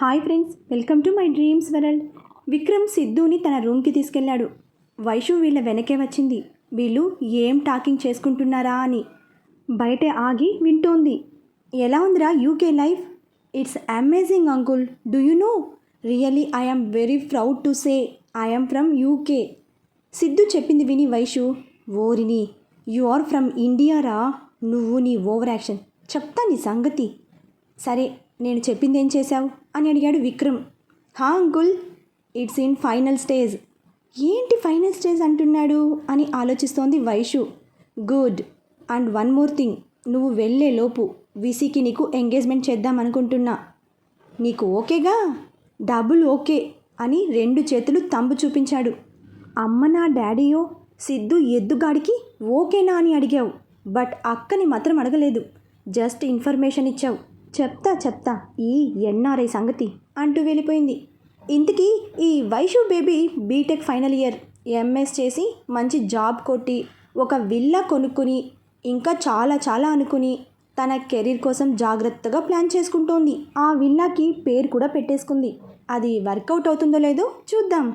Hi friends welcome to my dreams world. Vikram సిద్ధుని తన రూమ్కి తీసుకెళ్ళాడు వైషు వీళ్ళ వెనకే వచ్చింది. వీళ్ళు ఏం టాకింగ్ చేసుకుంటున్నారా అని. బయట ఆగి వింటోంది. ఎలా ఉందిరా UK life? It's amazing uncle do you know really I'm very proud to say I'm from UK Siddhu చెప్పింది విని వైషు ఓరిని యు ఆర్ ఫ్రమ్ ఇండియారా నువ్వు నీ ఓవర్ యాక్షన్ చెప్తా నీ సంగతి. సరే నేను చెప్పింది ఏం చేశావు? అని అడిగాడు విక్రమ్. హా uncle it's in final stage. ఏంటి ఫైనల్ స్టేజ్ అంటున్నాడు? అని ఆలోచిస్తోంది Vaishu. Good. And one more thing. నువ్వు వెళ్ళే లోపు విసికి నీకు ఎంగేజ్మెంట్ చేద్దాం అనుకుంటున్నా. నీకు ఓకేగా? డబుల్ ఓకే అని రెండు చేతులు తంబు చూపించాడు. అమ్మ నా డాడీయో సిద్ధు ఎద్దుగాడికి ఓకేనా? అని అడిగావు. బట్ అక్కని మాత్రం అడగలేదు. జస్ట్ ఇన్ఫర్మేషన్ ఇచ్చావు. చెప్తా చెప్తా. ఈ ఎన్ఆర్ఐ సంగతి అంటూ వెళ్ళిపోయింది. ఇంతకీ ఈ Vaishu baby BTech final year MS చేసి మంచి జాబ్ కొట్టి ఒక విల్లా కొనుక్కుని ఇంకా చాలా చాలా అనుకుని తన కెరీర్ కోసం జాగ్రత్తగా ప్లాన్ చేసుకుంటోంది. ఆ విల్లాకి పేరు కూడా పెట్టేసుకుంది. అది వర్కౌట్ అవుతుందో లేదో చూద్దాం.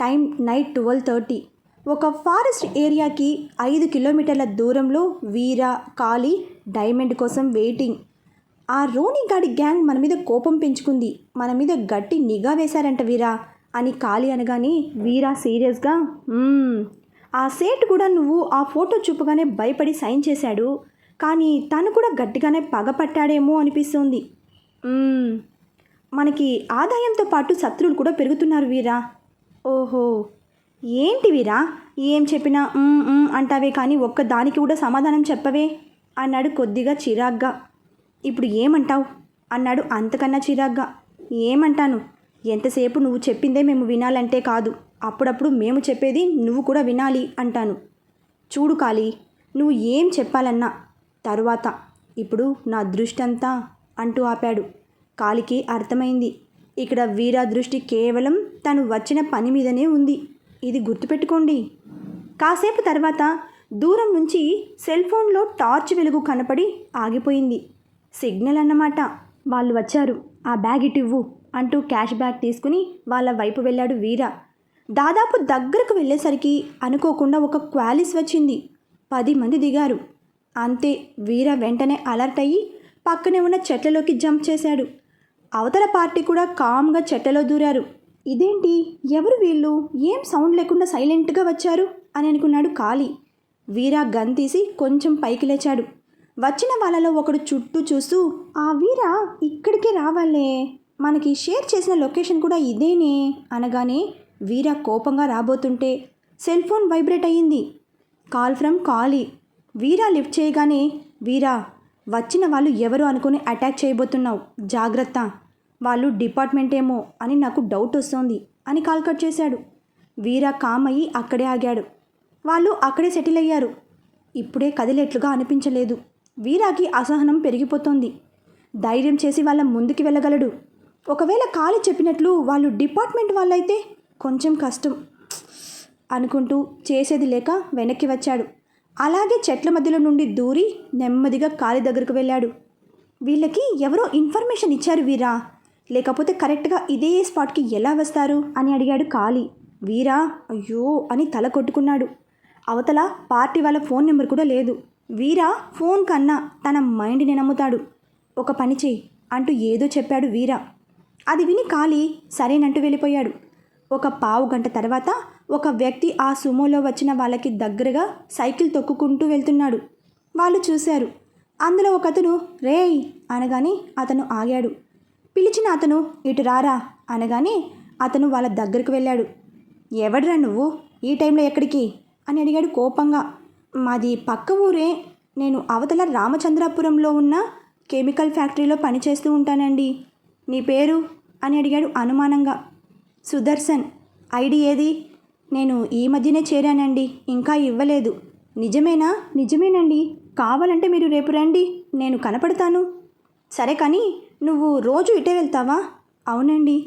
Time night twelve thirty. ఒక ఫారెస్ట్ ఏరియాకి ఐదు కిలోమీటర్ల దూరంలో వీర కాళీ డైమండ్ కోసం వెయిటింగ్. ఆ రోని గాడి గ్యాంగ్ మన మీద కోపం పెంచుకుంది. మన మీద గట్టి నిఘా వేశారంట వీరా. అని ఖాళీ అనగానే వీరా సీరియస్గా ఆ సేట్ కూడా నువ్వు ఆ ఫోటో చూపగానే భయపడి సైన్ చేశాడు. కానీ తను కూడా గట్టిగానే పగపట్టాడేమో అనిపిస్తుంది. మనకి ఆదాయంతో పాటు శత్రువులు కూడా పెరుగుతున్నారు వీరా. ఓహో. ఏంటి వీరా? ఏం చెప్పినా అంటావే కానీ ఒక్క దానికి కూడా సమాధానం చెప్పవే? అన్నాడు కొద్దిగా చిరాగ్గా. ఇప్పుడు ఏమంటావు? అన్నాడు అంతకన్నా చిరాగ్గా. ఏమంటాను? ఎంతసేపు నువ్వు చెప్పిందే మేము వినాలంటే కాదు. అప్పుడప్పుడు మేము చెప్పేది నువ్వు కూడా వినాలి అంటాను. చూడు కాళీ నువ్వు ఏం చెప్పాలన్నా తరువాత. ఇప్పుడు నా దృష్టి అంతా అంటూ ఆపాడు. కాలికి అర్థమైంది. ఇక్కడ వీరా దృష్టి కేవలం తను వచ్చిన పని మీదనే ఉంది. ఇది గుర్తుపెట్టుకోండి. కాసేపు తర్వాత దూరం నుంచి సెల్ ఫోన్లో టార్చ్ వెలుగు కనపడి ఆగిపోయింది. సిగ్నల్ అన్నమాట. వాళ్ళు వచ్చారు. ఆ బ్యాగ్ ఇటివ్వు అంటూ క్యాష్ బ్యాగ్ తీసుకుని వాళ్ళ వైపు వెళ్ళాడు వీర. దాదాపు దగ్గరకు వెళ్ళేసరికి అనుకోకుండా ఒక క్వాలిస్ వచ్చింది. పది మంది దిగారు. అంతే వీర వెంటనే అలర్ట్ అయ్యి పక్కనే ఉన్న చెట్లలోకి జంప్ చేశాడు. అవతల పార్టీ కూడా కామ్గా చెట్లలో దూరారు. ఇదేంటి? ఎవరు వీళ్ళు? ఏం సౌండ్ లేకుండా సైలెంట్గా వచ్చారు? అని అనుకున్నాడు కాళీ వీరా గన్ తీసి కొంచెం పైకి లేచాడు. వచ్చిన వాళ్ళలో ఒకడు చుట్టూ చూస్తూ ఆ వీరా ఇక్కడికి రావాలే. మనకి షేర్ చేసిన లొకేషన్ కూడా ఇదేనే. అనగానే వీరా కోపంగా రాబోతుంటే సెల్ ఫోన్ వైబ్రేట్ అయ్యింది. Call from Kali. Veera lift చేయగానే వీరా వచ్చిన వాళ్ళు ఎవరు అనుకుని అటాక్ చేయబోతున్నావు? జాగ్రత్త. వాళ్ళు డిపార్ట్మెంట్ ఏమో అని నాకు డౌట్ వస్తోంది అని కాల్ కట్ చేశాడు. వీరా కామ్ అయ్యి అక్కడే ఆగాడు. వాళ్ళు అక్కడే సెటిల్ అయ్యారు. ఇప్పుడే కదిలేట్లుగా అనిపించలేదు. వీరాకి అసహనం పెరిగిపోతోంది. ధైర్యం చేసి వాళ్ళ ముందుకు వెళ్ళగలడు. ఒకవేళ కాలి చెప్పినట్లు వాళ్ళు డిపార్ట్మెంట్ వాళ్ళైతే కొంచెం కష్టం అనుకుంటూ చేసేది లేక వెనక్కి వచ్చాడు. అలాగే చెట్ల మధ్యలో నుండి దూరి నెమ్మదిగా కాలి దగ్గరకు వెళ్ళాడు. వీళ్ళకి ఎవరో ఇన్ఫర్మేషన్ ఇచ్చారు వీరా. లేకపోతే కరెక్ట్గా ఇదే స్పాట్కి ఎలా వస్తారు? అని అడిగాడు కాలి. వీరా అయ్యో అని తల కొట్టుకున్నాడు. అవతల పార్టీ వాళ్ళ ఫోన్ నెంబర్ కూడా లేదు. వీరా ఫోన్ కన్నా తన మైండ్ని నమ్ముతాడు. ఒక పని చెయ్యి అంటూ ఏదో చెప్పాడు వీరా. అది విని కాలి సరేనంటూ వెళ్ళిపోయాడు. ఒక పావు గంట తర్వాత ఒక వ్యక్తి ఆ సుమోలో వచ్చిన వాళ్ళకి దగ్గరగా సైకిల్ తొక్కుకుంటూ వెళ్తున్నాడు. వాళ్ళు చూశారు. అందులో ఒకతను రేయ్! అనగానే అతను ఆగాడు. పిలిచిన అతను ఇటు రారా! అనగానే అతను వాళ్ళ దగ్గరకు వెళ్ళాడు. ఎవడ్రా నువ్వు? ఈ టైంలో ఎక్కడికి? అని అడిగాడు కోపంగా. మాది పక్క ఊరే. నేను అవతల రామచంద్రాపురంలో ఉన్న కెమికల్ ఫ్యాక్టరీలో పనిచేస్తూ ఉంటానండి. నీ పేరు? అని అడిగాడు అనుమానంగా. సుదర్శన్ ఐడి ఏది? నేను ఈ మధ్యనే చేరానండి. ఇంకా ఇవ్వలేదు. నిజమేనా? నిజమేనండి. కావాలంటే మీరు రేపు రండి. నేను కనపడతాను. సరే కానీ నువ్వు రోజు ఇటే వెళ్తావా? అవునండి.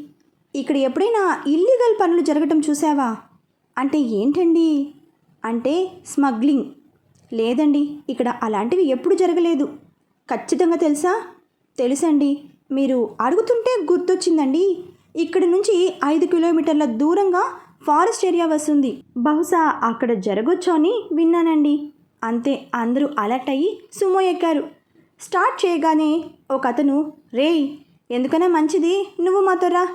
ఇక్కడ ఎప్పుడైనా ఇల్లీగల్ పనులు జరగటం చూసావా అంటే ఏంటండి? అంటే స్మగ్లింగ్. లేదండి ఇక్కడ అలాంటివి ఎప్పుడు జరగలేదు. ఖచ్చితంగా తెలుసా? తెలుసండి. మీరు అడుగుతుంటే గుర్తొచ్చిందండి. ఇక్కడ నుంచి ఐదు కిలోమీటర్ల దూరంగా ఫారెస్ట్ ఏరియా వస్తుంది. బహుశా అక్కడ జరగొచ్చు అని విన్నానండి. అంతే అందరూ అలర్ట్ అయ్యి సుమో ఎక్కారు. స్టార్ట్ చేయగానే ఒక అతను రేయ్ ఎందుకన్నా మంచిది? నువ్వు మాతోరా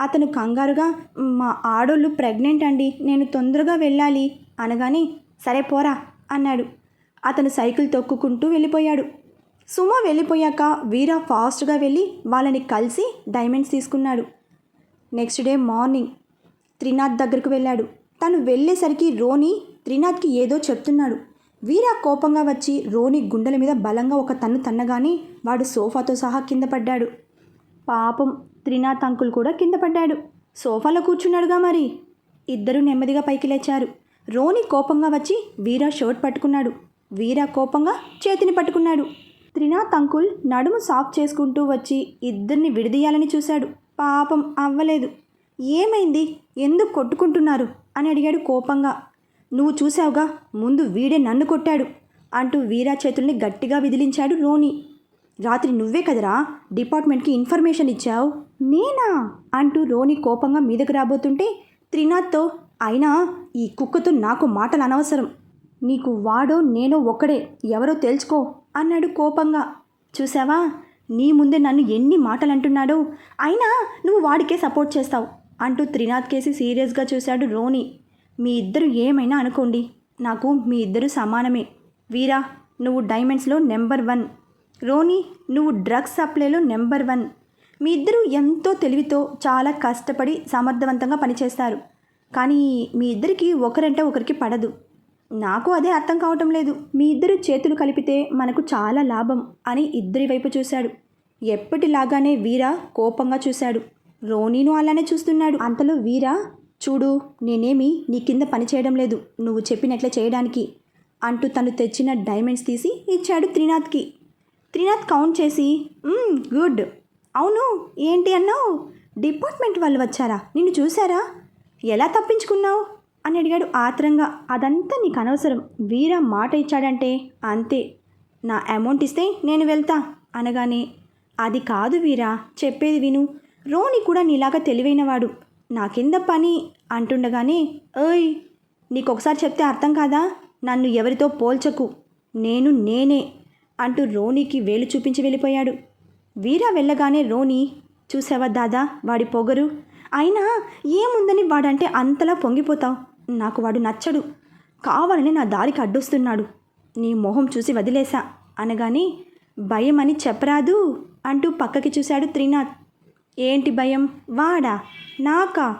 అతను కంగారుగా మా ఆడోళ్ళు ప్రెగ్నెంట్ అండి నేను తొందరగా వెళ్ళాలి. అనగానే సరే పోరా. అన్నాడు. అతను సైకిల్ తొక్కుకుంటూ వెళ్ళిపోయాడు. సుమో వెళ్ళిపోయాక వీర ఫాస్ట్గా వెళ్ళి వాళ్ళని కలిసి డైమండ్స్ తీసుకున్నాడు. నెక్స్ట్ డే మార్నింగ్ త్రినాథ్ దగ్గరకు వెళ్ళాడు. తను వెళ్ళేసరికి రోని త్రినాథ్కి ఏదో చెప్తున్నాడు. వీర కోపంగా వచ్చి రోని గుండెల మీద బలంగా ఒక తన్ను తన్నగానే వాడు సోఫాతో సహా కింద పడ్డాడు. పాపం త్రినాథ్ అంకుల్ కూడా కింద పడ్డాడు. సోఫాలో కూర్చున్నాడుగా మరి. ఇద్దరూ నెమ్మదిగా పైకి లేచారు. రోని కోపంగా వచ్చి వీరా షర్ట్ పట్టుకున్నాడు. వీరా కోపంగా చేతిని పట్టుకున్నాడు. త్రినాథ్ అంకుల్ నడుము సాఫ్ చేసుకుంటూ వచ్చి ఇద్దరిని విడదీయాలని చూశాడు. పాపం అవ్వలేదు. ఏమైంది? ఎందుకు కొట్టుకుంటున్నారు? అని అడిగాడు కోపంగా. నువ్వు చూసావుగా ముందు వీడే నన్ను కొట్టాడు అంటూ వీరా చేతుల్ని గట్టిగా విదిలించాడు రోని. రాత్రి నువ్వే కదరా డిపార్ట్మెంట్కి ఇన్ఫర్మేషన్ ఇచ్చావు? నేనా? అంటూ రోని కోపంగా మీదకు రాబోతుంటే త్రినాథ్తో అయినా ఈ కుక్కతో నాకు మాటలు అనవసరం. నీకు వాడో నేనో ఒక్కడే. ఎవరో తెలుసుకో అన్నాడు కోపంగా. చూసావా నీ ముందే నన్ను ఎన్ని మాటలు అంటున్నాడో అయినా నువ్వు వాడికే సపోర్ట్ చేస్తావు అంటూ త్రినాథ్ కేసి సీరియస్గా చూశాడు రోని. మీ ఇద్దరు ఏమైనా అనుకోండి. నాకు మీ ఇద్దరు సమానమే. వీరా నువ్వు డైమండ్స్లో నెంబర్ వన్. రోని నువ్వు డ్రగ్స్ సప్లైలో నెంబర్ వన్. మీ ఇద్దరు ఎంతో తెలివితో చాలా కష్టపడి సమర్థవంతంగా పనిచేస్తారు. కానీ మీ ఇద్దరికి ఒకరంటే ఒకరికి పడదు. నాకు అదే అర్థం కావటం లేదు. మీ ఇద్దరు చేతులు కలిపితే మనకు చాలా లాభం అని ఇద్దరి వైపు చూశాడు. ఎప్పటిలాగానే వీరా కోపంగా చూశాడు. రోనీను అలానే చూస్తున్నాడు. అంతలో వీరా చూడు నేనేమి నీ కింద పని చేయడం లేదు. నువ్వు చెప్పినట్లే చేయడానికి అంటూ తను తెచ్చిన డైమండ్స్ తీసి ఇచ్చాడు త్రినాథ్కి. త్రినాథ్ కౌంట్ చేసి గుడ్. అవును ఏంటి అన్నావు? డిపార్ట్మెంట్ వాళ్ళు వచ్చారా? నిన్ను చూసారా ఎలా తప్పించుకున్నావు? అని అడిగాడు ఆత్రంగా. అదంతా నీకు అనవసరం. వీర మాట ఇచ్చాడంటే అంతే. నా అమౌంట్ ఇస్తే నేను వెళ్తా అనగానే. అది కాదు వీరా చెప్పేది విను. రోని కూడా నీలాగా తెలివైనవాడు నా కింద పని? అంటుండగానే ఓయ్ నీకు ఒకసారి చెప్తే అర్థం కాదా? నన్ను ఎవరితో పోల్చకు. నేను నేనే అంటూ రోనీకి వేలు చూపించి వెళ్ళిపోయాడు. వీరా వెళ్ళగానే రోని చూసావా దాదా? వాడి పొగరు? అయినా ఏముందని వాడంటే అంతలా పొంగిపోతావు. నాకు వాడు నచ్చడు. కావాలని నా దారికి అడ్డొస్తున్నాడు. నీ మొహం చూసి వదిలేశా. అనగానే భయం అని చెప్పరాదు అంటూ పక్కకి చూశాడు త్రినాథ్. ఏంటి భయం? వాడా? నాకా?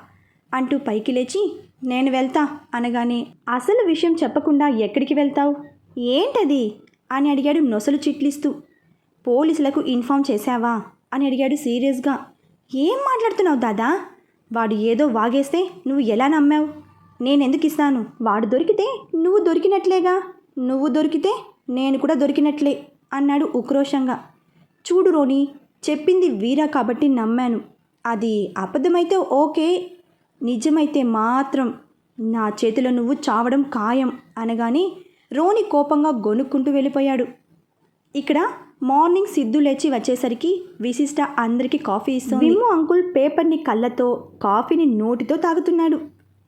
అంటూ పైకి లేచి నేను వెళ్తా అనగానే అసలు విషయం చెప్పకుండా ఎక్కడికి వెళ్తావు? ఏంటది? అని అడిగాడు నొసలు చిట్లిస్తూ. పోలీసులకు ఇన్ఫామ్ చేశావా? అని అడిగాడు సీరియస్గా. ఏం మాట్లాడుతున్నావు దాదా? వాడు ఏదో వాగేస్తే నువ్వు ఎలా నమ్మావు? నేనెందుకు ఇస్తాను వాడు దొరికితే నువ్వు దొరికినట్లేగా? నువ్వు దొరికితే నేను కూడా దొరికినట్లే అన్నాడు ఉక్రోషంగా. చూడు రోని చెప్పింది వీరా కాబట్టి నమ్మాను. అది అబద్ధమైతే ఓకే నిజమైతే మాత్రం నా చేతిలో నువ్వు చావడం ఖాయం అనగానే రోని కోపంగా గొనుక్కుంటూ వెళ్ళిపోయాడు. ఇక్కడ మార్నింగ్ సిద్ధు లేచి వచ్చేసరికి విశిష్ట అందరికీ కాఫీ ఇస్తుంది. విమ్ము అంకుల్ పేపర్ని కళ్ళతో కాఫీని నోటితో తాగుతున్నాడు.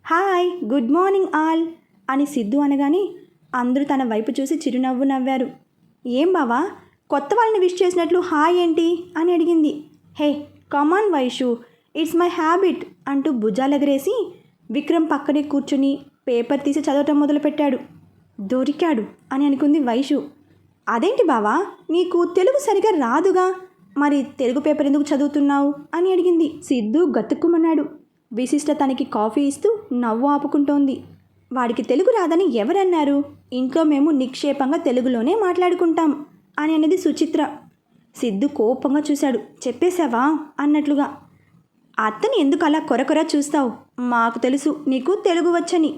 హాయ్ గుడ్ మార్నింగ్ ఆల్ అని సిద్ధు అనగానే అందరూ తన వైపు చూసి చిరునవ్వు నవ్వారు. ఏం బావా కొత్త వాళ్ళని విష్ చేసినట్లు హాయ్ ఏంటి అని అడిగింది. Hey come on Vaishu it's my habit అంటూ భుజాలెగరేసి విక్రమ్ పక్కనే కూర్చుని పేపర్ తీసి చదవటం మొదలుపెట్టాడు. దొరికాడు అని అనుకుంది వైషు. అదేంటి బావా? నీకు తెలుగు సరిగా రాదుగా? మరి తెలుగు పేపర్ ఎందుకు చదువుతున్నావు? అని అడిగింది. సిద్ధు గతుక్కుమన్నాడు. విశిష్ట తనకి కాఫీ ఇస్తూ నవ్వు ఆపుకుంటోంది. వాడికి తెలుగు రాదని ఎవరన్నారు? ఇంట్లో మేము నిక్షేపంగా తెలుగులోనే మాట్లాడుకుంటాం అని అనేది సుచిత్ర. సిద్ధు కోపంగా చూశాడు. చెప్పేశావా? అన్నట్లుగా. అత్తని ఎందుకు అలా కొరకొర చూస్తావు? మాకు తెలుసు నీకు తెలుగు వచ్చని.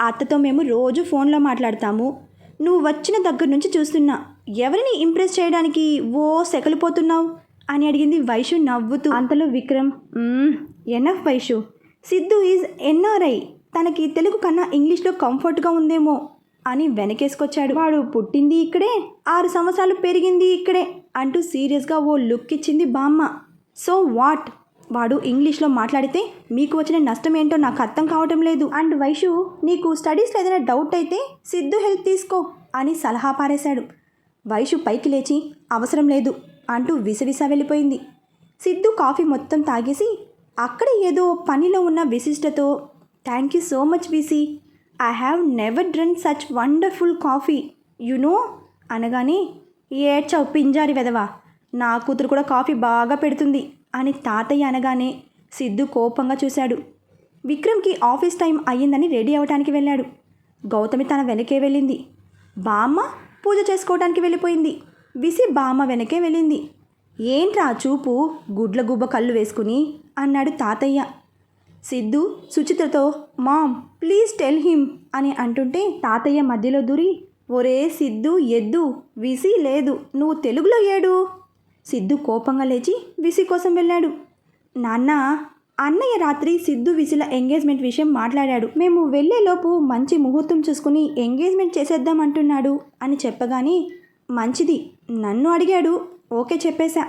అత్తతో మేము రోజు ఫోన్లో మాట్లాడతాము. నువ్వు వచ్చిన దగ్గర నుంచి చూస్తున్నా. ఎవరిని ఇంప్రెస్ చేయడానికి ఓ సెకలిపోతున్నావు? అని అడిగింది వైషు నవ్వుతూ. అంతలో విక్రమ్ ఎన్ఎఫ్ వైషు. సిద్ధు ఈజ్ ఎన్ఆర్ఐ తనకి తెలుగు కన్నా ఇంగ్లీష్లో కంఫర్ట్గా ఉందేమో అని వెనకేసుకొచ్చాడు. వాడు పుట్టింది ఇక్కడే? ఆరు సంవత్సరాలు పెరిగింది ఇక్కడే? అంటూ సీరియస్గా ఓ లుక్ ఇచ్చింది బామ్మ. So what? వాడు ఇంగ్లీష్లో మాట్లాడితే మీకు వచ్చిన నష్టం ఏంటో నాకు అర్థం కావటం లేదు. అండ్ వైషు నీకు స్టడీస్లో ఏదైనా డౌట్ అయితే సిద్ధు హెల్ప్ తీసుకో అని సలహా పారేశాడు. వైషు పైకి లేచి అవసరం లేదు అంటూ విసవిస వెళ్ళిపోయింది. సిద్ధు కాఫీ మొత్తం తాగేసి అక్కడ ఏదో పనిలో ఉన్న విశిష్టతో thank you so much Visi I have never drunk such wonderful coffee you know అనగానే ఏడ్చావు పింజారి వెదవా నా కూతురు కూడా కాఫీ బాగా పెడుతుంది. అని తాతయ్య అనగానే సిద్ధు కోపంగా చూశాడు. విక్రమ్కి ఆఫీస్ టైం అయ్యిందని రెడీ అవ్వటానికి వెళ్ళాడు. గౌతమి తన వెనకే వెళ్ళింది. బామ్మ పూజ చేసుకోవడానికి వెళ్ళిపోయింది. విసి బామ్మ వెనకే వెళ్ళింది. ఏంట్రా చూపు గుడ్ల గుబ్బ కళ్ళు వేసుకుని? అన్నాడు తాతయ్య. సిద్ధు సుచిత్రతో మామ్ ప్లీజ్ టెల్ హిమ్ అని అంటుంటే తాతయ్య మధ్యలో దూరి ఒరే సిద్ధు ఎద్దు విసి లేదు. నువ్వు తెలుగులో ఏడు? సిద్ధు కోపంగా లేచి విసి కోసం వెళ్ళాడు. నాన్న అన్నయ్య రాత్రి సిద్ధు విసిల ఎంగేజ్మెంట్ విషయం మాట్లాడాడు. మేము వెళ్ళేలోపు మంచి ముహూర్తం చూసుకుని ఎంగేజ్మెంట్ చేసేద్దాం అంటున్నాడు అని చెప్పగానే మంచిది నన్ను అడిగాడు. ఓకే చెప్పేశా.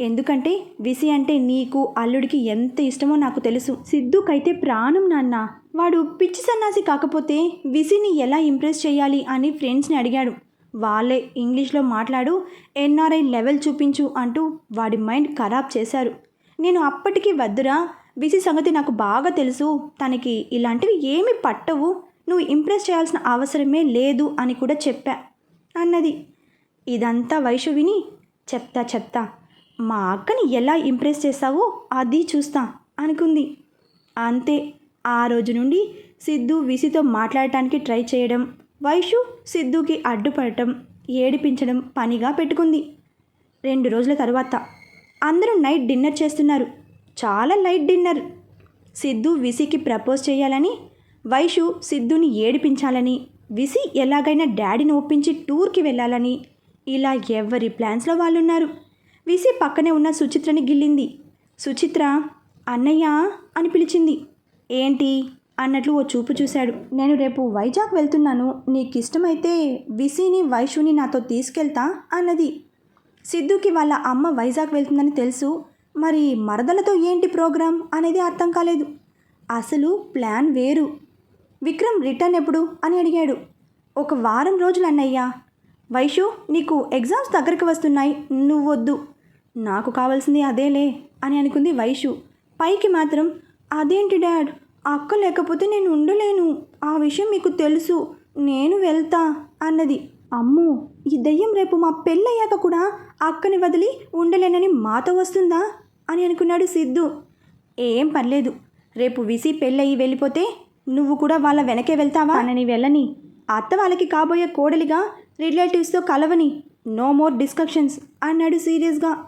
ఎందుకంటే విసి అంటే నీకు అల్లుడికి ఎంత ఇష్టమో నాకు తెలుసు. సిద్ధుకైతే ప్రాణం నాన్న. వాడు పిచ్చి సన్నాసి కాకపోతే విసిని ఎలా ఇంప్రెస్ చేయాలి అని ఫ్రెండ్స్ని అడిగాడు. వాళ్ళే ఇంగ్లీష్లో మాట్లాడు ఎన్ఆర్ఐ లెవెల్ చూపించు అంటూ వాడి మైండ్ ఖరాబ్ చేశారు. నేను అప్పటికి వద్దురా విసి సంగతి నాకు బాగా తెలుసు తనకి ఇలాంటివి ఏమి పట్టవు నువ్వు ఇంప్రెస్ చేయాల్సిన అవసరమే లేదు అని కూడా చెప్పా. అన్నది. ఇదంతా వయసు విని చెప్తా చెప్తా మా అక్కని ఎలా ఇంప్రెస్ చేస్తావో అది చూస్తా అనుకుంది. అంతే. ఆ రోజు నుండి సిద్ధు విసితో మాట్లాడటానికి ట్రై చేయడం వైషు సిద్ధుకి అడ్డుపడటం ఏడిపించడం పనిగా పెట్టుకుంది. రెండు రోజుల తర్వాత అందరూ నైట్ డిన్నర్ చేస్తున్నారు. చాలా లైట్ డిన్నర్. సిద్ధు విసికి ప్రపోజ్ చేయాలని వైషు సిద్ధుని ఏడిపించాలని విసి ఎలాగైనా డాడీని ఒప్పించి టూర్కి వెళ్ళాలని ఇలా ఎవరి ప్లాన్స్లో వాళ్ళున్నారు. విసి పక్కనే ఉన్న సుచిత్రని గిల్లింది. సుచిత్ర అన్నయ్య అని పిలిచింది. ఏంటి? అన్నట్లు ఓ చూపు చూశాడు. నేను రేపు వైజాగ్ వెళ్తున్నాను. నీకు ఇష్టమైతే విసిని వైషుని నాతో తీసుకెళ్తా అన్నది. సిద్ధుకి వాళ్ళ అమ్మ వైజాగ్ వెళ్తుందని తెలుసు. మరి మరదలతో ఏంటి ప్రోగ్రాం అనేది అర్థం కాలేదు. అసలు ప్లాన్ వేరు. విక్రమ్ రిటర్న్ ఎప్పుడు అని అడిగాడు. ఒక వారం రోజులు అన్నయ్యా. వైషు నీకు ఎగ్జామ్స్ దగ్గరికి వస్తున్నాయి. నువ్వు వద్దు నాకు కావాల్సింది అదేలే అని అనుకుంది వైషు. పైకి మాత్రం అదేంటి డాడ్? అక్క లేకపోతే నేను ఉండలేను. ఆ విషయం మీకు తెలుసు. నేను వెళ్తా అన్నది. అమ్మో ఈ దయ్యం రేపు మా పెళ్ళయ్యాక కూడా అక్కని వదిలి ఉండలేనని మాతో వస్తుందా? అని అనుకున్నాడు సిద్ధు. ఏం పర్లేదు. రేపు విసి పెళ్ళయి వెళ్ళిపోతే నువ్వు కూడా వాళ్ళ వెనకే వెళ్తావా? అనని వెళ్ళని. అత్త వాళ్ళకి కాబోయే కోడలిగా రిలేటివ్స్తో కలవని. నో మోర్ డిస్కషన్స్ అన్నాడు సీరియస్గా.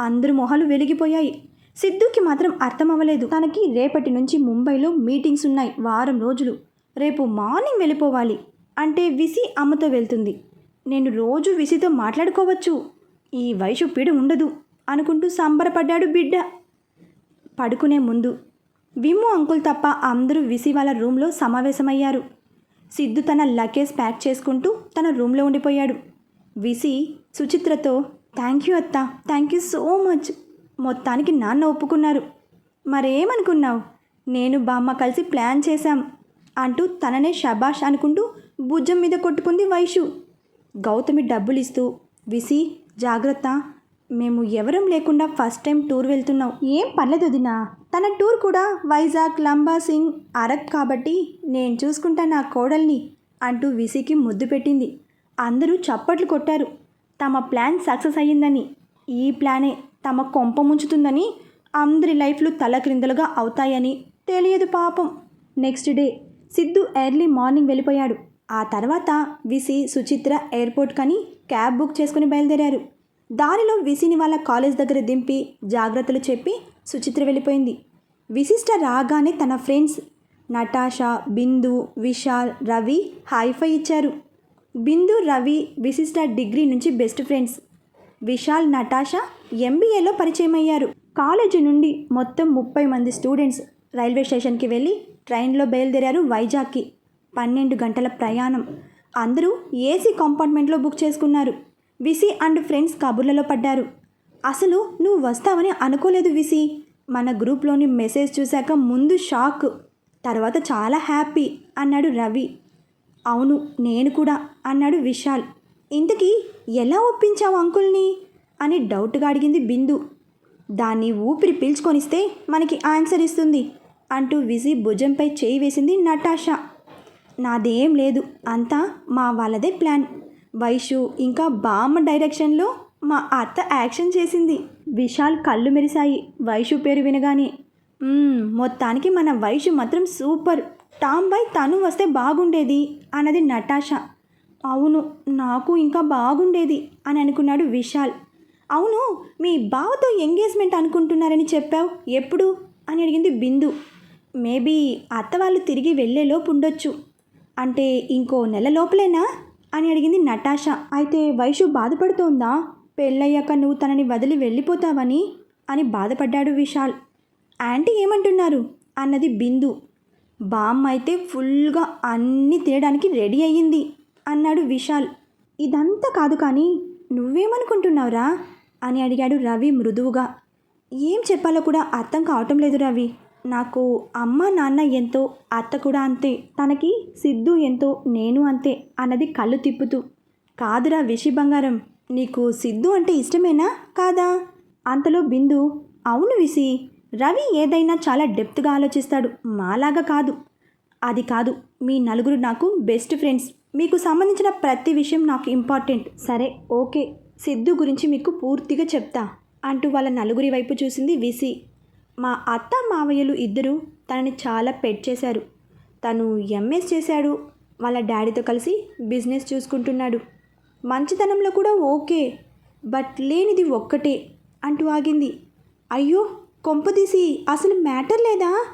అందరు మొహాలు వెలిగిపోయాయి. సిద్ధుకి మాత్రం అర్థం అవ్వలేదు తనకి రేపటి నుంచి ముంబైలో మీటింగ్స్ ఉన్నాయి. వారం రోజులు. రేపు మార్నింగ్ వెళ్ళిపోవాలి అంటే విసి అమ్మతో వెళ్తుంది. నేను రోజు విసితో మాట్లాడుకోవచ్చు. ఈ వయసు పీడ ఉండదు అనుకుంటూ సంబరపడ్డాడు బిడ్డ. పడుకునే ముందు. విమ్ము అంకుల్ తప్ప అందరూ విసి వాళ్ళ రూమ్లో సమావేశమయ్యారు. సిద్ధు తన లగేజ్ ప్యాక్ చేసుకుంటూ తన రూమ్లో ఉండిపోయాడు. విసి సుచిత్రతో థ్యాంక్ యూ అత్త. Thank you so much. మొత్తానికి నాన్న ఒప్పుకున్నారు. మరేమనుకున్నావు? నేను బామ్మ కలిసి ప్లాన్ చేశాం అంటూ తననే షబాష్ అనుకుంటూ భుజం మీద కొట్టుకుంది వైషు. గౌతమి డబ్బులు ఇస్తూ విసి జాగ్రత్త మేము ఎవరం లేకుండా ఫస్ట్ టైం టూర్ వెళ్తున్నాం. ఏం పర్లేదు వదినా. తన టూర్ కూడా వైజాగ్ లంబా సింగ్ అరక్ కాబట్టి నేను చూసుకుంటా నా కోడల్ని అంటూ విసికి ముద్దు పెట్టింది. అందరూ చప్పట్లు కొట్టారు. తమ ప్లాన్ సక్సెస్ అయ్యిందని. ఈ ప్లానే తమ కొంప ముంచుతుందని అందరి లైఫ్లు తలక్రిందలుగా అవుతాయని తెలియదు పాపం. Next day Siddhu early morning వెళ్ళిపోయాడు. ఆ తర్వాత విసి సుచిత్ర ఎయిర్పోర్ట్ కని క్యాబ్ బుక్ చేసుకుని బయలుదేరారు. దారిలో విసిని వాళ్ళ కాలేజ్ దగ్గర దింపి జాగ్రత్తలు చెప్పి సుచిత్ర వెళ్ళిపోయింది. విశిష్ట రాగానే తన friends Natasha Bindu Vishal Ravi high five ఇచ్చారు. బిందు రవి విశిష్ట డిగ్రీ నుంచి బెస్ట్ ఫ్రెండ్స్. విశాల్ నటాషా ఎంబీఏలో పరిచయం అయ్యారు కాలేజీ నుండి మొత్తం ముప్పై మంది స్టూడెంట్స్ రైల్వే స్టేషన్కి వెళ్ళి ట్రైన్లో బయలుదేరారు వైజాగ్కి. పన్నెండు గంటల ప్రయాణం. అందరూ ఏసీ కంపార్ట్మెంట్లో బుక్ చేసుకున్నారు. విసి అండ్ ఫ్రెండ్స్ కబుర్లలో పడ్డారు. అసలు నువ్వు వస్తావని అనుకోలేదు విసి. మన గ్రూప్లోని మెసేజ్ చూశాక ముందు షాక్ తర్వాత చాలా హ్యాపీ అన్నాడు రవి. అవును నేను కూడా అన్నాడు విశాల్. ఇంతకీ ఎలా ఒప్పించావు అంకుల్ని? అని డౌట్గా అడిగింది బిందు. దాన్ని ఊపిరి పీల్చుకొనిస్తే మనకి ఆన్సర్ ఇస్తుంది అంటూ విజి భుజంపై చేయి వేసింది నటాషా. నాదేం లేదు అంతా మా వాళ్ళదే ప్లాన్. వైషు ఇంకా బామ్మ డైరెక్షన్లో మా అత్త యాక్షన్ చేసింది. విశాల్ కళ్ళు మెరిశాయి వైషు పేరు వినగానే మొత్తానికి మన వైషు మాత్రం సూపర్. టామ్ బై తను వస్తే బాగుండేది అన్నది నటాషా. అవును నాకు ఇంకా బాగుండేది అని అనుకున్నాడు విశాల్. అవును మీ బావతో ఎంగేజ్మెంట్ అనుకుంటున్నారని చెప్పావు. ఎప్పుడు? అని అడిగింది బిందు. మేబీ అత్త వాళ్ళు తిరిగి వెళ్ళేలోపు ఉండొచ్చు. అంటే ఇంకో నెల లోపలేనా? అని అడిగింది నటాష. అయితే వైషు బాధపడుతోందా? పెళ్ళయ్యాక నువ్వు తనని వదిలి వెళ్ళిపోతావని? అని బాధపడ్డాడు విశాల్. ఆంటీ ఏమంటున్నారు? అన్నది బిందు. బామ్మ అయితే ఫుల్గా అన్నీ తినడానికి రెడీ అయ్యింది. అన్నాడు విశాల్. ఇదంతా కాదు కానీ నువ్వేమనుకుంటున్నావురా? అని అడిగాడు రవి మృదువుగా. ఏం చెప్పాలో కూడా అర్థం కావటం లేదు రవి. నాకు అమ్మ నాన్న ఎంతో అత్త కూడా అంతే. తనకి సిద్ధు ఎంతో నేను అంతే అన్నది కళ్ళు తిప్పుతూ. కాదురా విషి బంగారం నీకు సిద్ధు అంటే ఇష్టమేనా కాదా? అంతలో బిందు అవును విసి రవి ఏదైనా చాలా డెప్త్గా ఆలోచిస్తాడు. మాలాగా కాదు. అది కాదు మీ నలుగురు నాకు బెస్ట్ ఫ్రెండ్స్. మీకు సంబంధించిన ప్రతి విషయం నాకు ఇంపార్టెంట్ సరే ఓకే. సిద్ధు గురించి మీకు పూర్తిగా చెప్తా. అంటూ వాళ్ళ నలుగురి వైపు చూసింది విసి. మా అత్త మావయ్యలు ఇద్దరు తనని చాలా పెట్ చేశారు. తను ఎంఎస్ చేశాడు. వాళ్ళ డాడీతో కలిసి బిజినెస్ చూసుకుంటున్నాడు. మంచితనంలో కూడా ఓకే. బట్ లేనిది ఒక్కటే అంటూ ఆగింది. అయ్యో కొంపదీసి అసలు మ్యాటర్ లేదా?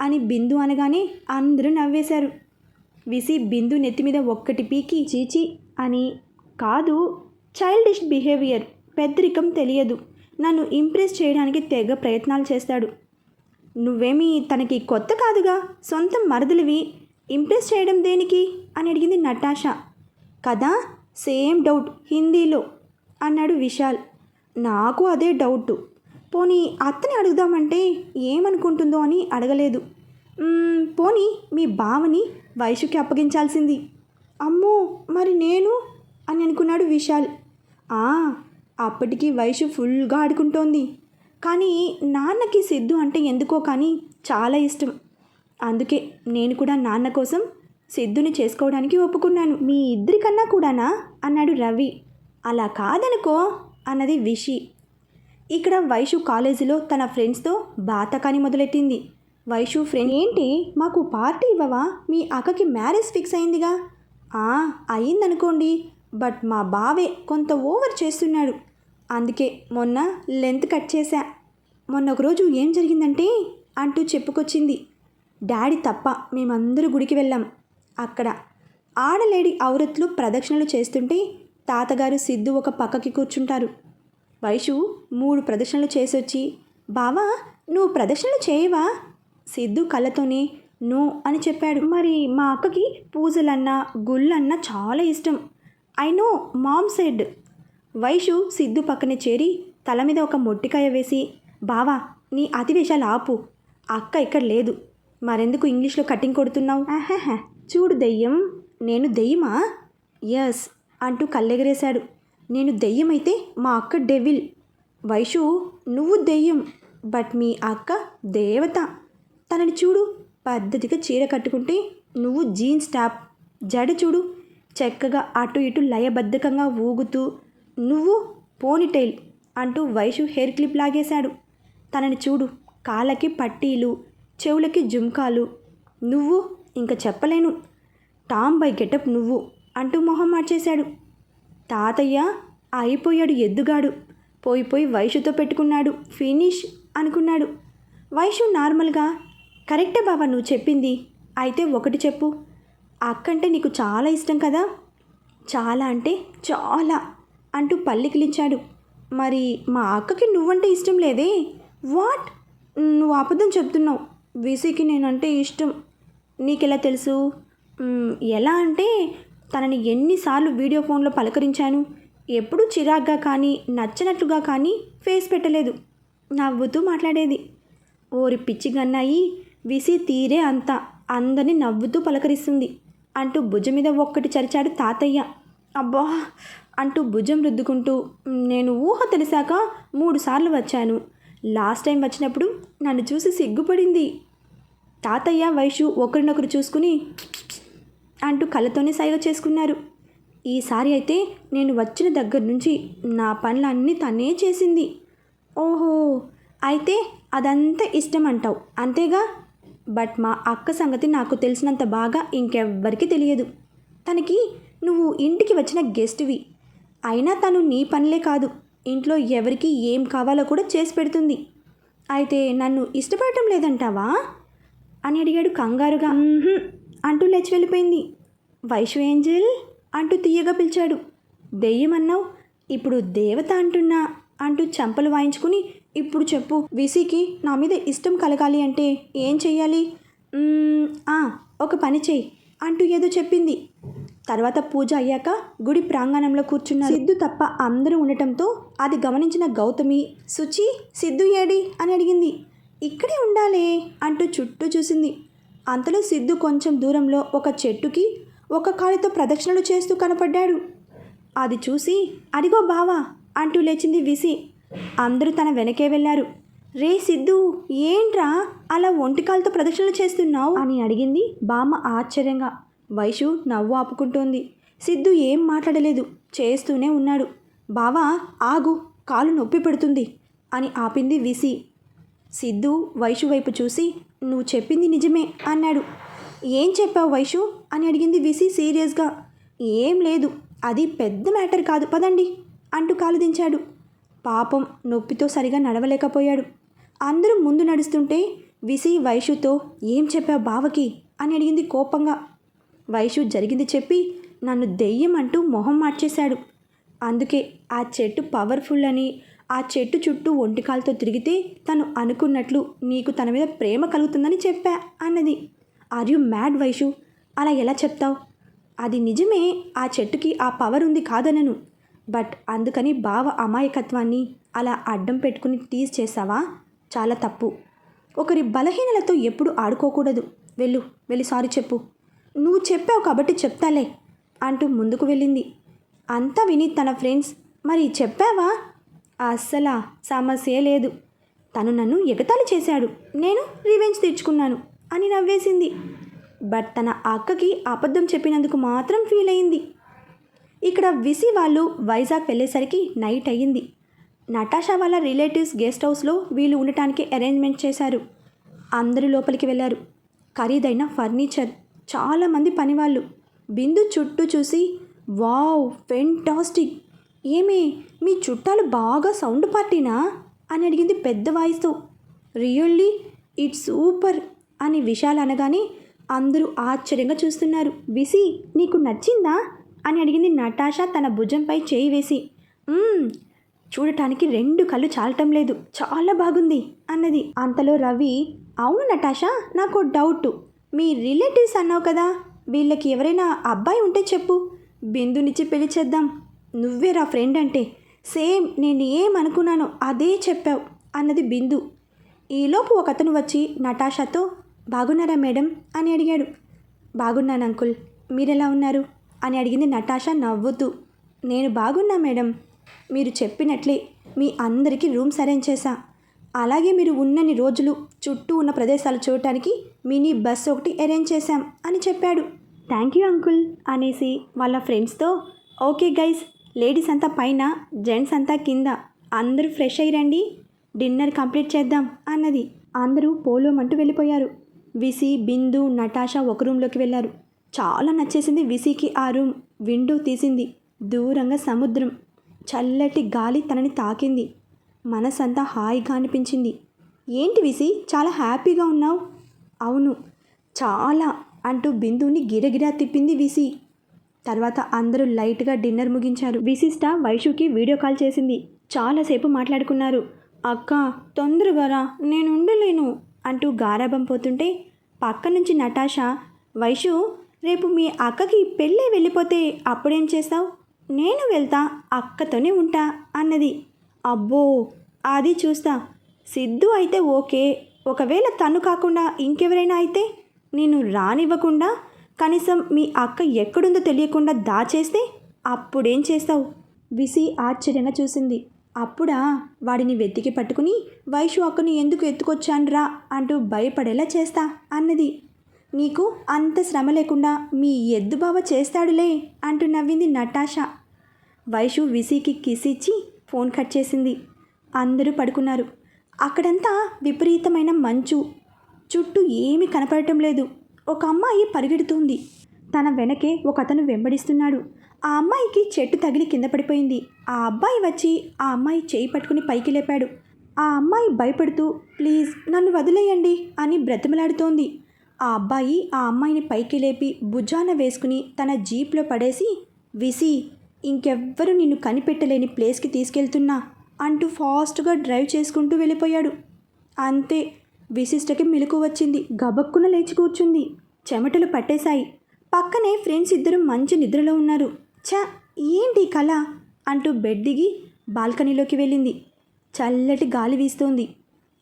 అని బిందు అనగానే అందరూ నవ్వేశారు. విసి బిందు నెత్తి మీద ఒక్కటి పీకి చీచి అని కాదు చైల్డిష్ బిహేవియర్ పెద్దరికం తెలియదు. నన్ను ఇంప్రెస్ చేయడానికి తెగ ప్రయత్నాలు చేస్తాడు. నువ్వేమీ తనకి కొత్త కాదుగా? సొంతం మరదలివి. ఇంప్రెస్ చేయడం దేనికి? అని అడిగింది నటాషా. కదా? సేమ్ డౌట్ హిందీలో అన్నాడు విశాల్. నాకు అదే డౌట్ పోనీ అత్తని అడుగుదామంటే ఏమనుకుంటుందో అని అడగలేదు. పోనీ మీ బావని వైశుకి అప్పగించాల్సింది. అమ్మో మరి నేను? అని అనుకున్నాడు విశాల్. "ఆ, అప్పటికి వయసు ఫుల్గా ఆడుకుంటోంది. కానీ నాన్నకి సిద్ధు అంటే ఎందుకో కానీ చాలా ఇష్టం. అందుకే నేను కూడా నాన్న కోసం సిద్ధుని చేసుకోవడానికి ఒప్పుకున్నాను. మీ ఇద్దరికన్నా కూడానా? అన్నాడు రవి. అలా కాదనుకో అన్నది విషి. ఇక్కడ వైషు కాలేజీలో తన ఫ్రెండ్స్తో బాతకాని మొదలెట్టింది. వైషు ఫ్రెండ్ ఏంటి? మాకు పార్టీ ఇవ్వవా? మీ అక్కకి మ్యారేజ్ ఫిక్స్ అయిందిగా. "ఆ, అయిందనుకోండి బట్ మా బావే కొంత ఓవర్ చేస్తున్నాడు. అందుకే మొన్న లెంత్ కట్ చేశా. మొన్న ఒకరోజు ఏం జరిగిందంటే అంటూ చెప్పుకొచ్చింది. డాడీ తప్ప మేమందరూ గుడికి వెళ్ళాం. అక్కడ ఆడలేడి ఔరత్లు ప్రదక్షిణలు చేస్తుంటే తాతగారు సిద్ధు ఒక పక్కకి కూర్చుంటారు. వైషు మూడు ప్రదక్షిణలు చేసొచ్చి బావా నువ్వు ప్రదక్షిణలు చేయవా? సిద్ధు కళ్ళతోనే నో అని చెప్పాడు. మరి మా అక్కకి పూజలన్నా గుళ్ళన్నా చాలా ఇష్టం. I know mom said. Vaishu Siddhu పక్కనే చేరి తల మీద ఒక మొట్టికాయ వేసి బావా నీ అతివేశాలు ఆపు. అక్క ఇక్కడ లేదు. మరెందుకు ఇంగ్లీష్లో కటింగ్ కొడుతున్నావు? ఆహాహా చూడు దెయ్యం నేను దెయ్యమా? ఎస్ అంటూ కళ్ళెగరేశాడు. నేను దెయ్యమైతే మా అక్క డెవిల్. వైషు నువ్వు దెయ్యం బట్ మీ అక్క దేవత. తనని చూడు. పద్ధతిగా చీర కట్టుకుంటే నువ్వు జీన్స్ టాప్. జడ చూడు. చక్కగా అటు ఇటు లయబద్ధకంగా ఊగుతూ నువ్వు పోనీటైల్ అంటూ వైషు హెయిర్ క్లిప్ లాగేశాడు. తనని చూడు. కాళ్ళకి పట్టీలు చెవులకి జుంకాలు. నువ్వు ఇంకా చెప్పలేను. టామ్ బై గెటప్ నువ్వు అంటూ మొహం మార్చేశాడు. తాతయ్య అయిపోయాడు ఎద్దుగాడు. పోయి పోయి వైషుతో పెట్టుకున్నాడు. ఫినిష్ అనుకున్నాడు. వైషు నార్మల్గా కరెక్టే బావ నువ్వు చెప్పింది. అయితే ఒకటి చెప్పు. అక్కంటే నీకు చాలా ఇష్టం కదా? చాలా అంటే చాలా అంటూ పల్లికిలించాడు మరి మా అక్కకి నువ్వంటే ఇష్టం లేదే? వాట్? నువ్వు అబద్ధం చెప్తున్నావు. వీసీకి నేనంటే ఇష్టం. నీకెలా తెలుసు? ఎలా అంటే తనని ఎన్నిసార్లు వీడియో ఫోన్లో పలకరించాను. ఎప్పుడూ చిరాగ్గా కానీ నచ్చినట్లుగా కానీ ఫేస్ పెట్టలేదు. నవ్వుతూ మాట్లాడేది. ఓరి పిచ్చి గన్నాయి విసి తీరే అంతా అందరినీ నవ్వుతూ పలకరిస్తుంది. అంటూ భుజం మీద ఒక్కటి చరిచాడు తాతయ్య. అబ్బా! అంటూ భుజం రుద్దుకుంటూ నేను ఊహ తెలిసాక మూడుసార్లు వచ్చాను. లాస్ట్ టైం వచ్చినప్పుడు నన్ను చూసి సిగ్గుపడింది. తాతయ్య వైషు ఒకరినొకరు చూసుకుని అంటూ కళ్ళతోనే సైగ చేసుకున్నారు. ఈసారి అయితే నేను వచ్చిన దగ్గర నుంచి నా పనులన్నీ తనే చేసింది. ఓహో! అయితే అదంతా ఇష్టం అంటావు అంతేగా? బట్ మా అక్క సంగతి నాకు తెలిసినంత బాగా ఇంకెవ్వరికి తెలియదు. తనకి నువ్వు ఇంటికి వచ్చిన గెస్ట్వి. అయినా తను నీ పనులే కాదు. ఇంట్లో ఎవరికి ఏం కావాలో కూడా చేసి పెడుతుంది. అయితే నన్ను ఇష్టపడటం లేదంటావా? అని అడిగాడు కంగారుగా. అంటూ లేచి వెళ్ళిపోయింది. వైషు ఏంజల్? అంటూ తీయగా పిలిచాడు. దెయ్యం అన్నావు ఇప్పుడు దేవత అంటున్నా అంటూ చంపలు వాయించుకుని ఇప్పుడు చెప్పు. విసికి నా మీద ఇష్టం కలగాలి అంటే ఏం చెయ్యాలి? ఆ, ఒక పని చెయ్యి అంటూ ఏదో చెప్పింది. తర్వాత పూజ అయ్యాక గుడి ప్రాంగణంలో కూర్చున్న సిద్ధు తప్ప అందరూ ఉండటంతో అది గమనించిన గౌతమి సుచి సిద్ధు ఏడి? అని అడిగింది. ఇక్కడే ఉండాలే అంటూ చుట్టూ చూసింది. అంతలో సిద్ధు కొంచెం దూరంలో ఒక చెట్టుకి ఒక కాలితో ప్రదక్షిణలు చేస్తూ కనపడ్డాడు. అది చూసి అడిగో బావా అంటూ లేచింది విసి. అందరూ తన వెనకే వెళ్ళారు. రే సిద్ధు ఏంట్రా అలా ఒంటికాలతో ప్రదక్షిణలు చేస్తున్నావు? అని అడిగింది బామ్మ ఆశ్చర్యంగా. వైషు నవ్వు ఆపుకుంటోంది. సిద్ధు ఏం మాట్లాడలేదు చేస్తూనే ఉన్నాడు. బావా ఆగు కాలు నొప్పి పెడుతుంది అని ఆపింది విసి. సిద్ధు వైషు వైపు చూసి నువ్వు చెప్పింది నిజమే అన్నాడు. ఏం చెప్పావు వైషు? అని అడిగింది విసి సీరియస్గా. ఏం లేదు అది పెద్ద మ్యాటర్ కాదు పదండి అంటూ కాలు దించాడు. పాపం నొప్పితో సరిగా నడవలేకపోయాడు. అందరూ ముందు నడుస్తుంటే విసి వైషుతో ఏం చెప్పావు బావకి? అని అడిగింది కోపంగా. వైషు జరిగింది చెప్పి నన్ను దెయ్యం అంటూ మొహం మార్చేశాడు. అందుకే ఆ చెట్టు పవర్ఫుల్ అని ఆ చెట్టు చుట్టూ ఒంటికాలతో తిరిగితే తను అనుకున్నట్లు నీకు తన మీద ప్రేమ కలుగుతుందని చెప్పా అన్నది. Are you mad Vaishu? అలా ఎలా చెప్తావు? అది నిజమే ఆ చెట్టుకి ఆ పవర్ ఉంది కాదనను. బట్ అందుకని బావ అమాయకత్వాన్ని అలా అడ్డం పెట్టుకుని టీజ్ చేసావా? చాలా తప్పు. ఒకరి బలహీనలతో ఎప్పుడు ఆడుకోకూడదు. వెళ్ళు వెళ్ళి సారీ చెప్పు. నువ్వు చెప్పావు కాబట్టి చెప్తాలే అంటూ ముందుకు వెళ్ళింది. అంతా విని తన ఫ్రెండ్స్ మరి చెప్పావా? అస్సలా సమస్యే లేదు. తను నన్ను ఎగతాళి చేశాడు. నేను రివెంజ్ తెచ్చుకున్నాను అని నవ్వేసింది. బట్ తన అక్కకి అబద్ధం చెప్పినందుకు మాత్రం ఫీల్ అయింది ఇక్కడ విసి వాళ్ళు వైజాగ్ వెళ్ళేసరికి నైట్ అయ్యింది. నటాషా వాళ్ళ రిలేటివ్స్ గెస్ట్ హౌస్లో వీళ్ళు ఉండటానికి అరేంజ్మెంట్ చేశారు. అందరూ లోపలికి వెళ్ళారు. ఖరీదైన ఫర్నిచర్ చాలామంది పనివాళ్ళు. బిందు చుట్టూ చూసి వావ్ ఫెంటాస్టిక్! ఏమే మీ చుట్టాలు బాగా సౌండ్ పార్టీనా? అని అడిగింది పెద్ద వాయిస్తో. Really it's super! అని విశాల్ అనగానే అందరూ ఆశ్చర్యంగా చూస్తున్నారు. విసి నీకు నచ్చిందా? అని అడిగింది నటాషా తన భుజంపై చేయి వేసి. చూడటానికి రెండు కళ్ళు చాలటం లేదు. చాలా బాగుంది అన్నది. అంతలో రవి అవును నటాషా నాకు డౌట్. మీ రిలేటివ్స్ అన్నావు కదా వీళ్ళకి ఎవరైనా అబ్బాయి ఉంటే చెప్పు. బిందునిచ్చి పెళ్ళి చేద్దాం. నువ్వే రా ఫ్రెండ్ అంటే. సేమ్ నేను ఏమనుకున్నానో అదే చెప్పావు అన్నది బిందు. ఈలోపు ఒకతను వచ్చి నటాషాతో బాగున్నారా మేడం? అని అడిగాడు. బాగున్నాను అంకుల్. మీరెలా ఉన్నారు? అని అడిగింది నటాషా. నవ్వుతూ నేను బాగున్నా మేడం. మీరు చెప్పినట్లే మీ అందరికీ రూమ్స్ అరేంజ్ చేశా. అలాగే మీరు ఉన్నన్ని రోజులు చుట్టూ ఉన్న ప్రదేశాలు చూడటానికి మినీ బస్ ఒకటి అరేంజ్ చేశాం అని చెప్పాడు. థ్యాంక్ యూ అంకుల్ అనేసి వాళ్ళ ఫ్రెండ్స్తో ఓకే గైస్ లేడీస్ అంతా పైన జెంట్స్ అంతా కింద అందరూ ఫ్రెష్ అయ్యి రండి డిన్నర్ కంప్లీట్ చేద్దాం అన్నది. అందరూ పోలోమంటూ వెళ్ళిపోయారు. విసి బిందు నటాషా ఒక రూమ్లోకి వెళ్ళారు. చాలా నచ్చేసింది విసికి ఆ రూమ్. విండో తీసింది. దూరంగా సముద్రం. చల్లటి గాలి తనని తాకింది. మనసంతా హాయిగా అనిపించింది. ఏంటి విసి చాలా హ్యాపీగా ఉన్నావు? అవును. చాలా అంటూ బిందుని గిరగిరా తిప్పింది విసి. తర్వాత అందరూ లైట్గా డిన్నర్ ముగించారు. విశిష్ట వైషుకి వీడియో కాల్ చేసింది. చాలాసేపు మాట్లాడుకున్నారు. అక్క తొందరగా రా నేను ఉండలేను అంటూ గారాబం పోతుంటే పక్క నుంచి నటాషా వైషు రేపు మీ అక్కకి పెళ్ళి వెళ్ళిపోతే అప్పుడేం చేస్తావు? నేను వెళ్తా అక్కతోనే ఉంటా అన్నది. అబ్బో అది చూస్తా. సిద్ధు అయితే ఓకే. ఒకవేళ తను కాకుండా ఇంకెవరైనా అయితే నేను రానివ్వకుండా కనీసం మీ అక్క ఎక్కడుందో తెలియకుండా దాచేస్తే అప్పుడేం చేస్తావు? విసి ఆశ్చర్యంగా చూసింది. అప్పుడా వాడిని వెతికి పట్టుకుని వైషు అక్కను ఎందుకు ఎత్తుకొచ్చానురా అంటూ భయపడేలా చేస్తా అన్నది. నీకు అంత శ్రమ లేకుండా మీ ఎద్దు బావ చేస్తాడులే అంటూ నవ్వింది నటాషా. వైషు విసికి కిస్ ఇచ్చి ఫోన్ కట్ చేసింది. అందరూ పడుకున్నారు. అక్కడంతా విపరీతమైన మంచు. చుట్టూ ఏమీ కనపడటం లేదు. ఒక అమ్మాయి పరిగెడుతుంది. తన వెనకే ఒక అతను వెంబడిస్తున్నాడు. ఆ అమ్మాయికి చెట్టు తగిలి కింద పడిపోయింది. ఆ అబ్బాయి వచ్చి ఆ అమ్మాయి చేయి పట్టుకుని పైకి లేపాడు. ఆ అమ్మాయి భయపడుతూ ప్లీజ్ నన్ను వదిలేయండి అని బ్రతిమలాడుతోంది. ఆ అబ్బాయి ఆ అమ్మాయిని పైకి లేపి భుజాన వేసుకుని తన జీప్లో పడేసి విసి ఇంకెవ్వరూ నిన్ను కనిపెట్టలేని ప్లేస్కి తీసుకెళ్తున్నా అంటూ ఫాస్ట్గా డ్రైవ్ చేసుకుంటూ వెళ్ళిపోయాడు. అంతే విశిష్టకి మెలకు వచ్చింది. గబక్కున లేచి కూర్చుంది. చెమటలు పట్టేశాయి. పక్కనే ఫ్రెండ్స్ ఇద్దరు మంచి నిద్రలో ఉన్నారు. ఛ ఏంటి కళ? అంటూ బెడ్ దిగి బాల్కనీలోకి వెళ్ళింది. చల్లటి గాలి వీస్తోంది.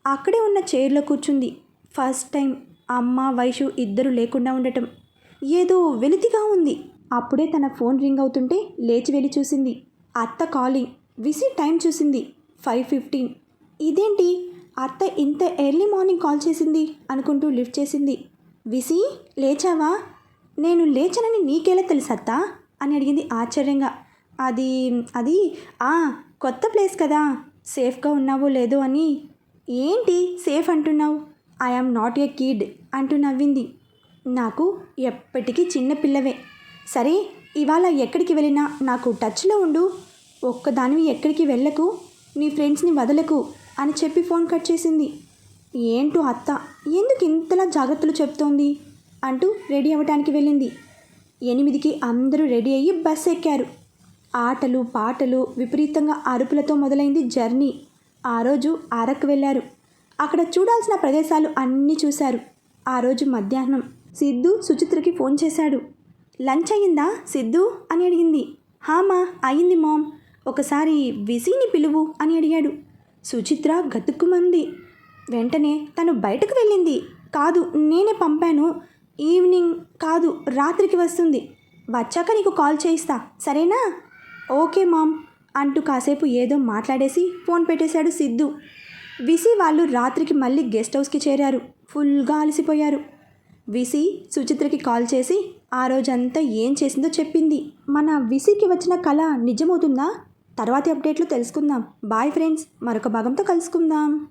అక్కడే ఉన్న చైర్లో కూర్చుంది. ఫస్ట్ టైం అమ్మ వైషు ఇద్దరు లేకుండా ఉండటం ఏదో వెలితిగా ఉంది. అప్పుడే తన ఫోన్ రింగ్ అవుతుంటే లేచి వెళ్ళి చూసింది. అత్త కాలింగ్ విసి టైం చూసింది. Five fifteen. ఇదేంటి? అత్త ఇంత ఎర్లీ మార్నింగ్ కాల్ చేసింది అనుకుంటూ లిఫ్ట్ చేసింది. విసి లేచావా? నేను లేచనని నీకెలా తెలుసు అని అడిగింది ఆశ్చర్యంగా. అది అది ఆ కొత్త ప్లేస్ కదా. సేఫ్గా ఉన్నావో లేదో అని. ఏంటి? సేఫ్ అంటున్నావు? ఐఆమ్ నాట్ ఏ కిడ్ అంటూ నవ్వింది. నాకు ఎప్పటికీ చిన్నపిల్లవే సరే ఇవాళ ఎక్కడికి వెళ్ళినా నాకు టచ్లో ఉండు. ఒక్కదానివి ఎక్కడికి వెళ్ళకు. నీ ఫ్రెండ్స్ని వదలకు అని చెప్పి ఫోన్ కట్ చేసింది. ఏంటో అత్త ఎందుకు ఇంతలా జాగ్రత్తలు చెప్తోంది? అంటూ రెడీ అవ్వటానికి వెళ్ళింది. ఎనిమిదికి అందరూ రెడీ అయ్యి బస్ ఎక్కారు. ఆటలు పాటలు విపరీతంగా అరుపులతో మొదలైంది జర్నీ. ఆ రోజు అరకు వెళ్ళారు. అక్కడ చూడాల్సిన ప్రదేశాలు అన్నీ చూశారు. ఆ రోజు మధ్యాహ్నం సిద్ధు సుచిత్రకి ఫోన్ చేశాడు. లంచ్ అయ్యిందా సిద్ధు? అని అడిగింది. హామా అయింది మామ్. ఒకసారి విజీని పిలువు అని అడిగాడు. సుచిత్ర గతుక్కుమంది వెంటనే తను బయటకు వెళ్ళింది. కాదు నేనే పంపాను. ఈవినింగ్ కాదు రాత్రికి వస్తుంది. వచ్చాక నీకు కాల్ చేయిస్తా. సరేనా? Okay mom. అంటూ కాసేపు ఏదో మాట్లాడేసి ఫోన్ పెట్టేశాడు సిద్ధు. విసి వాళ్ళు రాత్రికి మళ్ళీ గెస్ట్ హౌస్కి చేరారు. ఫుల్గా అలసిపోయారు. విసి సుచిత్రకి కాల్ చేసి ఆ రోజంతా ఏం చేసిందో చెప్పింది. మన విసికి వచ్చిన కళ నిజమవుతుందా? తర్వాతి అప్డేట్లు తెలుసుకుందాం. బాయ్ ఫ్రెండ్స్ మరొక భాగంతో కలుసుకుందాం.